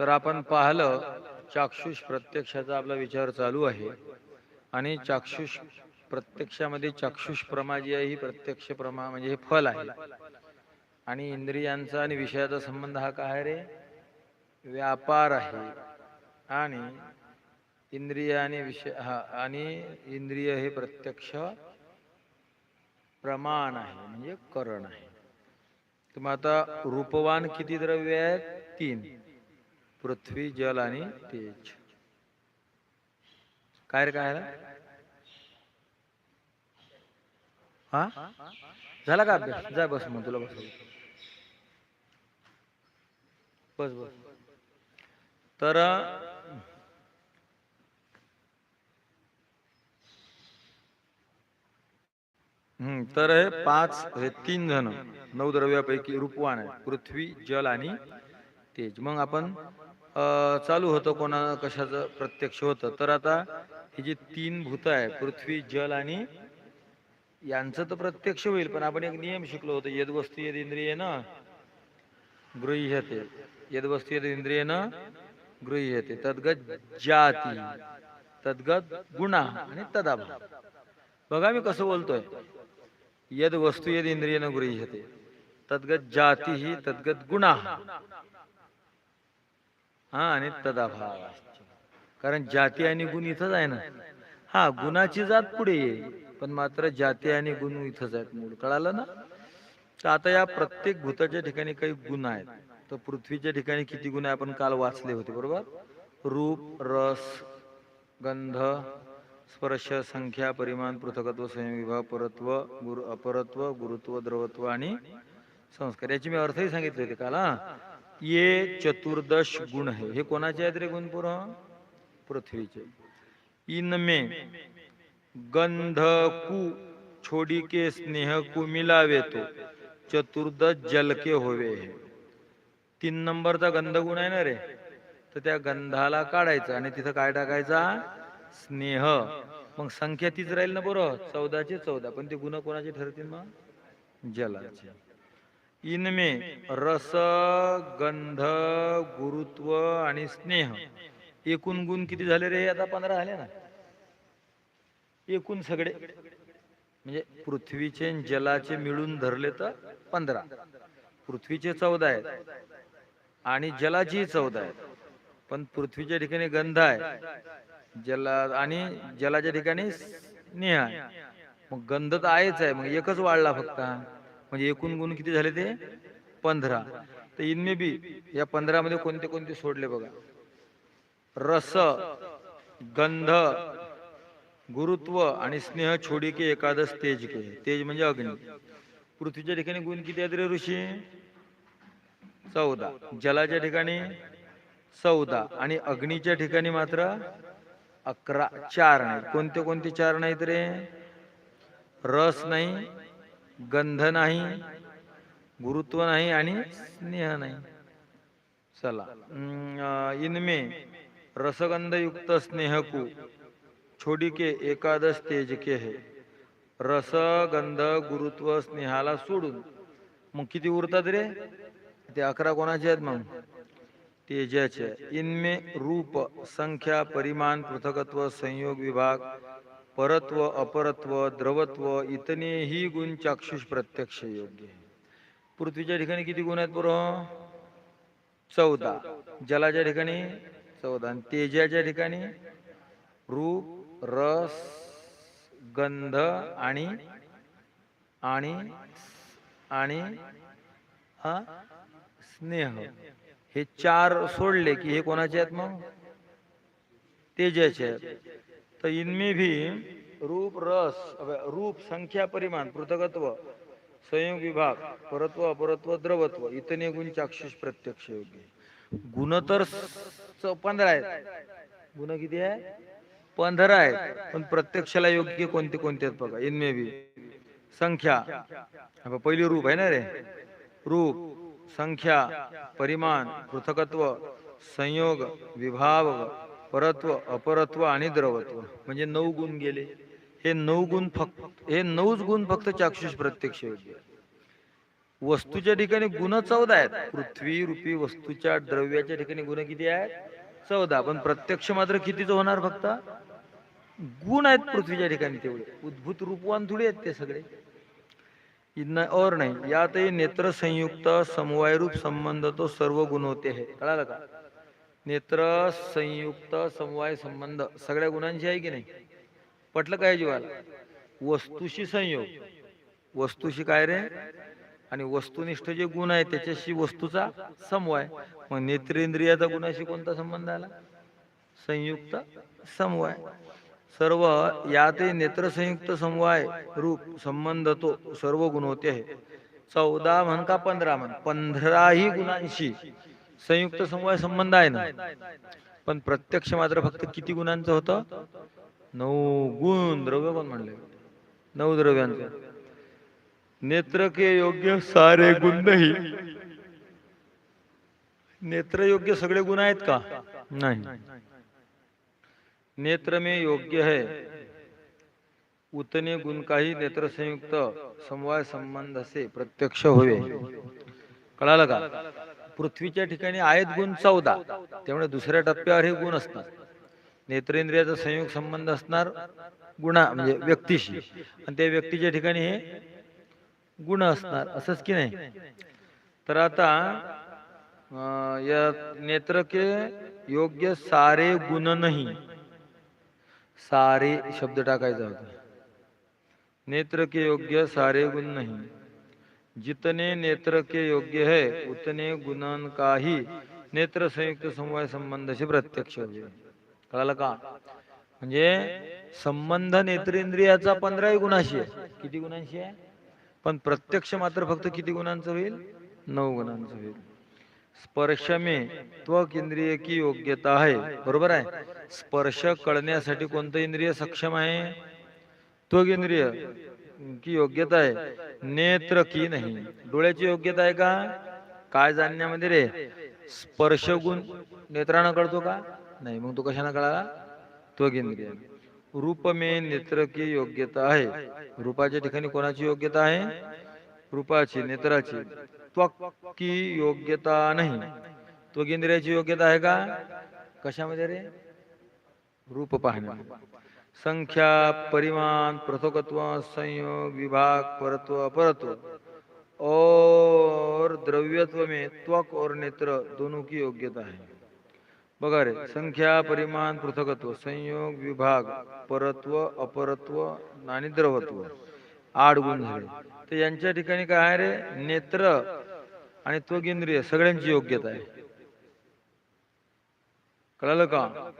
तर आपण पाहिलं चाक्षुष प्रत्यक्षाचा आपला विचार चालू आहे. आणि चाक्षुष प्रत्यक्षामध्ये चाक्षुष प्रमा जी आहे ही प्रत्यक्ष प्रमा म्हणजे हे फल आहे. आणि इंद्रियांचा आणि विषयाचा संबंध हा काय आहे रे? व्यापार आहे. आणि इंद्रिय आणि विषय हा आणि इंद्रिय हे प्रत्यक्ष प्रमाण आहे म्हणजे करण आहे. तर मग आता रूपवान किती द्रव्य आहेत? तीन. पृथ्वी जल आणि तेज. काय रे काय झालं? हा? झाला का अभ्यास? जा बस मग तुला बस. बस बस. तर हम्म तर हे पाच हे तीन जण नऊ द्रव्यापैकी रूपवान आहे पृथ्वी जल आणि तेज. मग आपण चालू होतं कोणा कशाचं प्रत्यक्ष होतं. तर आता ही जी तीन भूत आहे पृथ्वी जल आणि यांचं तर प्रत्यक्ष होईल पण आपण एक नियम शिकलो होतो यद वस्तू यद इंद्रिय ना गृह्यते. यद वस्तू यद इंद्रिय न गृह्यते. तद्गत जाती तद्गत गुणा आणि तदाभाव बघा मी कसं बोलतोय. यद वस्तू यद इंद्रिय न गृह्यते. तद्गत जाती ही तद्गत गुणा. हा आणि तदाभाव कारण जाती आणि गुण इथंच आहे ना. हा गुणाची जात पुढे येईल. पण मात्र जाती आणि गुण इथंच आहेत. मूळ कळालं ना? तर आता या प्रत्येक भूताच्या ठिकाणी काही गुण आहेत. तर पृथ्वीच्या ठिकाणी किती गुण आहे आपण काल वाचले होते बरोबर? रूप रस गंध स्पर्श संख्या परिमाण पृथकत्व संविभाग परत्व गुरु अपरत्व गुरुत्व द्रवत्व आणि संस्कार. याची मी अर्थही सांगितले होते काल हा. ये चतुर्दश गुण आहे हे कोणाचे आहेत रे गुण पुर पृथ्वीचे। इनमे गंध कु छोडी के स्नेह कु मिलावे तो। चतुर्दश जल के होवे हे। तीन नंबरचा गंध गुण आहे ना रे? तर त्या गंधाला काढायचं आणि तिथं काय टाकायचा? स्नेह. मग संख्या तीच राहील ना बरोबर चौदाचे चौदा. पण ते गुण कोणाचे ठरतील मग? जलाचे. इनमे रस गंध गुरुत्व आणि स्नेह. एकूण गुण किती झाले रे? आता पंधरा झाले ना. एकूण सगळे. म्हणजे पृथ्वीचे जलाचे मिळून धरले तर पंधरा. पृथ्वीचे चौदा आहेत. आणि जलाची चौदा आहेत. पण पृथ्वीच्या ठिकाणी गंध आहे. जला आणि जलाच्या ठिकाणी स्नेह आहे. मग गंध तर आहेच आहे. मग एकच वाढला फक्त. म्हणजे एकूण गुण किती झाले ते? पंधरा. तर इनमे बी या पंधरा मध्ये कोणते कोणते सोडले बघा. रस गंध गुरुत्व आणि स्नेह छोडी के एकादश तेज के तेज म्हणजे अग्नी. पृथ्वीच्या ठिकाणी गुण किती आहेत रे ऋषी? चौदा. जलाच्या ठिकाणी चौदा. आणि अग्नीच्या ठिकाणी मात्र अकरा. चार नाही. कोणते कोणते चार नाहीत रे? रस नाही गंध नाही गुरुत्व नाही आणि स्नेह नाही. चला. इनमे रसगंध युक्त स्नेह को छोडी के एकादश तेज के है. रस गंध गुरुत्व स्नेहाला सोडून. मग किती उरतात रे? ते अकरा कोणाचे आहेत मग? तेजाचे. इनमे रूप संख्या परिमाण पृथकत्व संयोग विभाग परत्व अपरत्व द्रवत्व इतने ही गुण चाक्षुष प्रत्यक्ष योग्य आहे. पृथ्वीच्या ठिकाणी किती गुण आहेत बरं? चौदा. जलाच्या ठिकाणी चौदा. आणि तेजाच्या ठिकाणी रूप रस गंध आणि आणि आणि हा स्नेह. हे चार सोडले की हे कोणाचे आहेत मग? तेजाचे आहेत. तर इनमे भी रूप रस रूप संख्या परिमाण पृथकत्व संयोग विभाग परत्व अपरत्व द्रवत्व इतने गुण चाक्षुष प्रत्यक्ष योग्य गुण तर स- पंधरा आहेत। गुण किती आहे? पंधरा आहेत। पण प्रत्यक्षाला योग्य कोणते कोणते आहेत बघा इनमे बी संख्या. पहिली रूप आहे ना रे? रूप संख्या परिमाण पृथकत्व संयोग विभाग परत्व अपरत्व आणि द्रवत्व. म्हणजे नऊ गुण गेले. हे नऊ गुण फक्त हे नऊच गुण फक्त चाक्षुष प्रत्यक्ष योग्य वस्तूच्या ठिकाणी गुण चौदा आहेत. पृथ्वी रूपी वस्तूच्या द्रव्याच्या ठिकाणी गुण किती आहेत? चौदा. पण प्रत्यक्ष मात्र कितीच होणार फक्त? गुण आहेत पृथ्वीच्या ठिकाणी तेवढे. उद्भूत रूपवान थोडे आहेत ते सगळे. और नाही. यातही नेत्र संयुक्त समवायरूप संबंध तो सर्व गुण होते हे. कळालं का? नेत्र संयुक्त समवाय संबंध सगळ्या गुणांशी आहे की नाही? पटलं काय जीवाला? वस्तूशी संयोग. वस्तूशी काय रे? आणि वस्तुनिष्ठ जे गुण आहे त्याच्याशी वस्तूचा समवाय. मग नेत्रेंद्रियाचा गुणाशी कोणता संबंध आला? संयुक्त समवाय. सर्व यातही नेत्र संयुक्त समवाय रूप संबंध तो सर्व गुण होते. आहे चौदा म्हण का पंधरा म्हण? पंधराही गुणांशी संयुक्त समवाय संबंध आहे ना. पण प्रत्यक्ष मात्र फक्त किती गुणांचं होतं? नऊ गुण. द्रव्य पण म्हणले? नऊ द्रव्यांचं. नेत्र के योग्य सारे गुण नाही. नेत्र योग्य सगळे गुण आहेत का? नाही. नेत्र में योग्य है. उतने गुण काही नेत्र संयुक्त समवाय संबंध असे प्रत्यक्ष होवे. कळालं का? पृथ्वीच्या ठिकाणी आहेत गुण चौदा. त्यामुळे दुसऱ्या टप्प्यावर हे गुण असतात नेत्रेंद्रियाचा संयोग संबंध असणार गुणा म्हणजे व्यक्तीशी. आणि त्या व्यक्तीच्या ठिकाणी हे गुण असणार. असंच की नाही? तर आता या नेत्र के योग्य सारे गुण नाही. सारे शब्द टाकायचा होता. नेत्र के योग्य सारे गुण नाही. जितने नेत्र के योग्य है उतने गुणन का ही नेत्र संयुक्त समवाय संबंध से प्रत्यक्ष होईल कळालं का? म्हणजे संबंध नेत्रेंद्रियाचा पंधराही गुणाशी आहे. किती गुणांशी आहे? पण प्रत्यक्ष मात्र फक्त किती गुणांचं होईल? नऊ गुणांचं होईल. स्पर्श में त्वक इंद्रिय की योग्यता आहे. बरोबर आहे? स्पर्श कळण्यासाठी कोणतं इंद्रिय सक्षम आहे? त्वक इंद्रिय की योग्यता आहे. नेत्र की नाही. डोळ्याची योग्यता आहे का? काय जाणण्यामध्ये रे? स्पर्श गुण नेत्रानं कळतो का? नाही. मग तो कशानं कळाला? तो इंद्रिय रूप मे नेत्र की योग्यता आहे. रूपाच्या ठिकाणी कोणाची योग्यता आहे? रूपाची नेत्राची. त्वक की योग्यता नाही. तो इंद्रियाची योग्यता आहे का? कशामध्ये रे? रूप पाहण्या संख्या परिमाण पृथकत्व संयोग विभाग परत्व अपरत्व. और द्रव्यत्व में त्वक और नेत्र दोनों की योग्यता है। बघा रे संख्या परिमाण पृथकत्व संयोग विभाग परत्व अपरत्व आणि द्रवत्व आठ गुण झाले. तर यांच्या ठिकाणी काय आहे रे? नेत्र आणि त्वक इंद्रिय सगळ्यांची योग्यता आहे. कळालं का?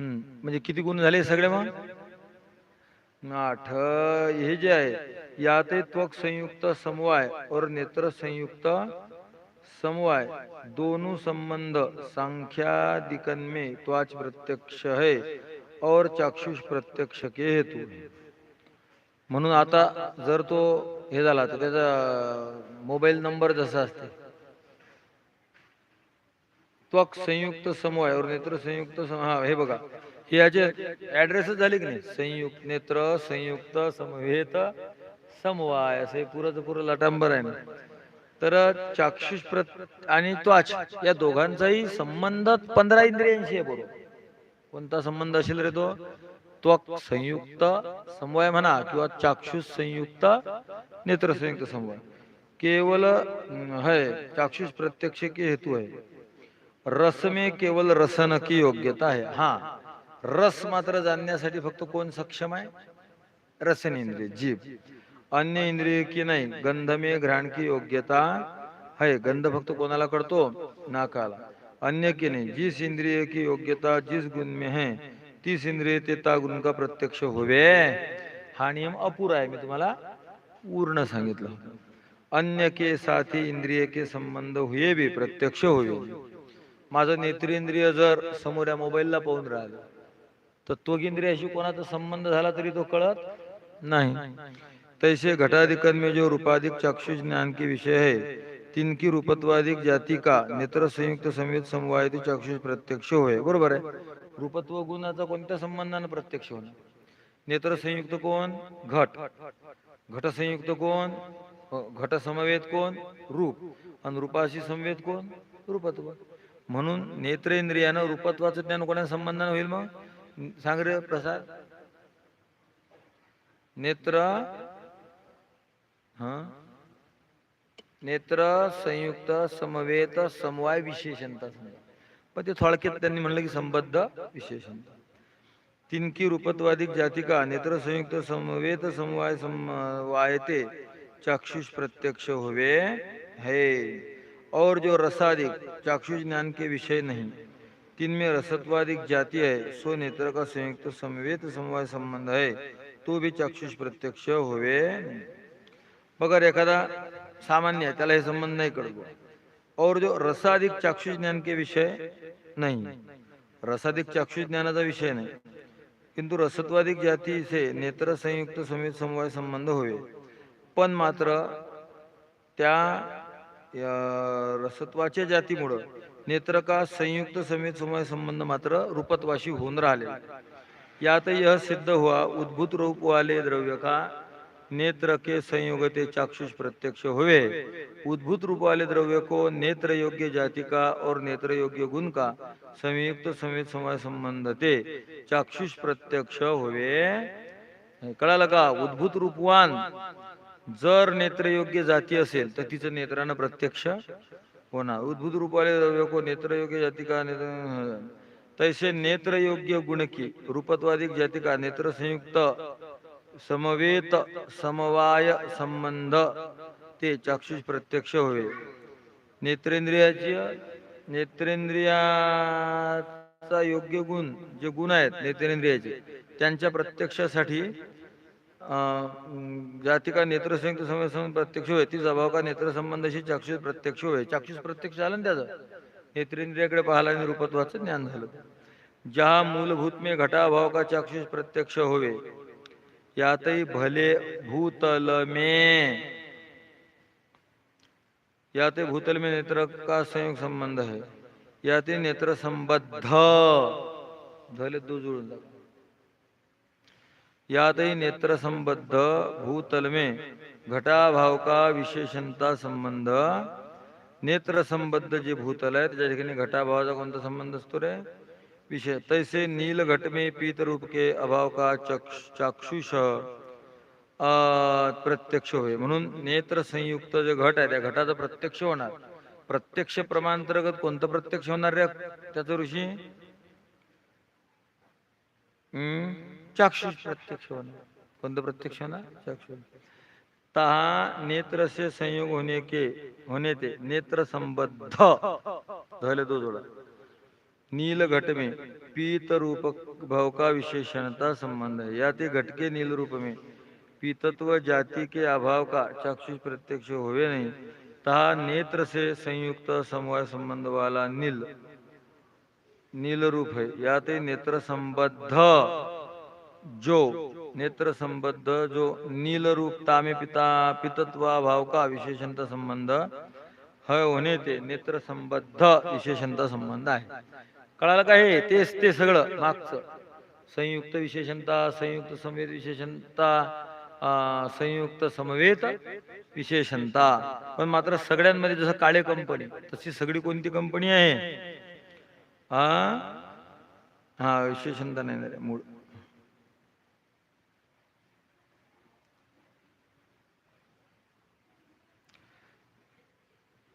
म्हणजे किती गुण झाले सगळे मग? आठ. हे जे आहे यात त्वक संयुक्त समवाय और नेत्र संयुक्त समवाय. दोनों संबंध सांख्यादिकन में त्वाच प्रत्यक्ष है और चाक्षुष प्रत्यक्ष के हेतु. म्हणून आता जर तो हे झाला तर त्याचा मोबाईल नंबर जसा असते. त्वक संयुक्त समवाय आहे नेत्र संयुक्त समूह हे बघा. हे याचे ऍड्रेसच झाले की नाही? संयुक्त नेत्र संयुक्त समवेत समवाय. हे पुरं पुरं लटांबर आहे. ना तर चाक्षुष प्रत आणि त्वाच या दोघांचाही संबंध पंधरा इंद्रियांशी आहे बरोबर. कोणता संबंध असेल रे तो? त्वक संयुक्त समवाय म्हणा किंवा चाक्षुष संयुक्त नेत्र संयुक्त समवाय. केवल अं, है चाक्षुष प्रत्यक्ष की हेतू आहे. रस में केवल रसन की योग्यता आहे हा रस मात्र जाणण्यासाठी फक्त कोण सक्षम आहे? रसन इंद्रिय जीभ अन्य इंद्रिय की नाही गंध में घ्राण की योग्यता है। गंध फक्त कोणाला कळतो? नाकाला। अन्य की नाही जिस इंद्रिय की योग्यता जिस गुण में है तीस इंद्रिय ते ता गुण का प्रत्यक्ष होवे। हा नियम अपुरा आहे मी तुम्हाला पूर्ण सांगितलं अन्य के साथी इंद्रिय के संबंध हुए भी प्रत्यक्ष होवे। माझं नेत्रेंद्रिय जर समोर या मोबाईलला पाहून राहिलं तर कोणाचा संबंध झाला तरी तो कळत नाही. तैसे घटाधिकन जो रूपाधिक चक्षु ज्ञान के विषय है तिनकी रूपत्वाधिक जाती का नेत्र संयुक्त संवेद समवाय चाक्षुष प्रत्यक्ष होय. बरोबर आहे? रूपत्व गुणाचा कोणत्या संबंधाने प्रत्यक्ष होणार? नेत्र संयुक्त कोण? घट. घट संयुक्त कोण? हो, घट समवेत कोण? रूप. आणि रूपाशी संवेद कोण? रूपत्व. म्हणून नेत्रेंद्रियानं रूपत्वाचं ज्ञान कोणा संबंधानं होईल मग? सांग रे प्रसाद. नेत्र हा? नेत्र संयुक्त समवेत समवाय विशेषणता पण ते थोडक्यात त्यांनी म्हणलं की संबद्ध विशेषणता तिनकी रूपत्वाधिक जातिका नेत्र संयुक्त समवेत समवाय समवायते चाक्षुष प्रत्यक्ष होवे हे. और जो रसादिक चाक्षु ज्ञान के विषय नहीं तिनमें रसत्वादिक जाति है सो नेत्र का संयुक्त समवेत समवाय संबंध है तो भी चाक्षुष प्रत्यक्ष होवे मगर एखादा सामान्य आहे त्याला हे संबंध नाही कळतो और जो रसादिक चाक्षुष ज्ञान के विषय नाही रसादिक चाक्षुष ज्ञानाचा विषय नाही किंतु रसत्वाधिक जातीचे नेत्र संयुक्त समेत समवाय संबंध होवे पण मात्र त्या या रसत्वाच्या जातीमुळं नेत्र का संयुक्त समेत समय संबंध मात्र रूपत्वाशी होऊन राहिले. यात यह सिद्ध हुआ उद्भूत रूप वाले द्रव्य का नेत्र के संयोगते चाक्षुष प्रत्यक्ष हुए उद्भूत रूप वाले द्रव्य को नेत्र योग्य जाति का और नेत्र योग्य गुण का संयुक्त समेत समय संबंध ते चाक्षुष प्रत्यक्ष हुए कळालं का? उद्भूत रूपवान जर नेत्र योग्य जाती असेल तर तिचं नेत्रानं प्रत्यक्ष होणार. उद्भूत रूपाले द्रव्य को नेत्र योग्य का नेत्र तैसे नेत्र योग्य गुण की रूपत्वादिक का नेत्र संयुक्त समवेत समवाय संबंध ते चाक्षुष प्रत्यक्ष होय. नेत्रेंद्रियाची नेत्रेंद्रियाचा योग्य गुण जे गुण आहेत नेत्रेंद्रियाचे त्यांच्या प्रत्यक्षासाठी जातिका नेत्र संयुक्त समय संबंध प्रत्यक्ष होय ती जबाब का नेत्र संबंधाशी चाक्षुष प्रत्यक्ष होय? चाक्षुष प्रत्यक्ष झालं ना त्याचं? नेत्रेंद्रियाकडे पाहायला आणि रूपत्वाचं ज्ञान झालं. ज्या मूलभूत मे घटाभाव का चाक्षुष प्रत्यक्ष होवे यातही भले भूतल यातही भूतलमे भूतल में नेत्र का संयोग संबंध है यातही नेत्र संबद्ध. झाले दो जुळून जातात. यातही नेत्र संबद्ध भूतल में घटाभाव का विशेषणता संबंध. नेत्र संबद्ध जे भूतल आहे त्याच्या ठिकाणी घटाभावाचा कोणता संबंध असतो रे? विषय तैसे नील घट में पीत रूप के अभाव का चक्ष चाक्षुष प्रत्यक्ष होय. म्हणून नेत्र संयुक्त जे घट आहे त्या घटाचं प्रत्यक्ष होणार. प्रत्यक्ष प्रमांतर्गत कोणतं प्रत्यक्ष होणार रे? त्याचं ऋषी? चाक्षुष प्रत्यक्ष होणार कोणतं प्रत्यक्ष होना चाक्षुष. तहा नेत्र से संयोग होने के? होने ते. नेत्र संबद्ध धले दो जोडा. नील घट में पीत रूप भव का विशेषणता संबंध है. या ते घट के नील रूप में पीतत्व जाति के अभाव का चाक्षुष प्रत्यक्ष हुए नहीं. तहा नेत्र से संयुक्त समवाय संबंध वाला नील. नील रूप है. या ते नेत्र संबद्ध जो नेत्र संबद्ध जो नील रूप तामे पिता पितत्वा भाव का विशेषणता संबंध है होणे ते नेत्र संबद्ध विशेषणता संबंध आहे. कळालं का हे? तेच ते सगळं मागचं. संयुक्त विशेषणता संयुक्त समवेत विशेषणता संयुक्त समवेत विशेषणता पण मात्र सगळ्यांमध्ये जसं काळे कंपनी तशी सगळी कोणती कंपनी आहे? हा हा विशेषणता नाही रे, मूळ.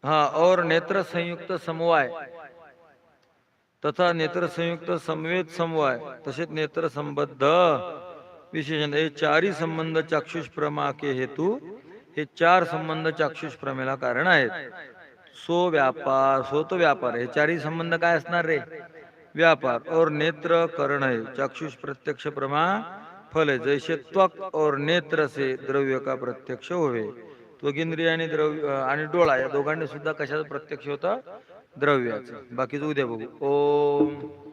हाँ और नेत्र संयुक्त समवाय. तथा नेत्र संयुक्त समवेद समवाय. तसेच नेत्र संबद्ध विशेषण. हे चारही संबंध चाक्षुष प्रमा के हेतू हे चार संबंध चाक्षुष प्रमेला कारण आहेत. सो व्यापार सो व्यापार. हे चारही संबंध काय असणार रे? व्यापार. और नेत्र करण है चाक्षुष प्रत्यक्ष प्रमा फल है. जैसे त्वक और नेत्र से द्रव्य का प्रत्यक्ष होवे. त्वगिंद्रिय आणि द्रव्य आणि डोळा या दोघांनी सुद्धा कशाचं प्रत्यक्ष होतं? द्रव्याचं. बाकीचं उद्या बघू. ओम.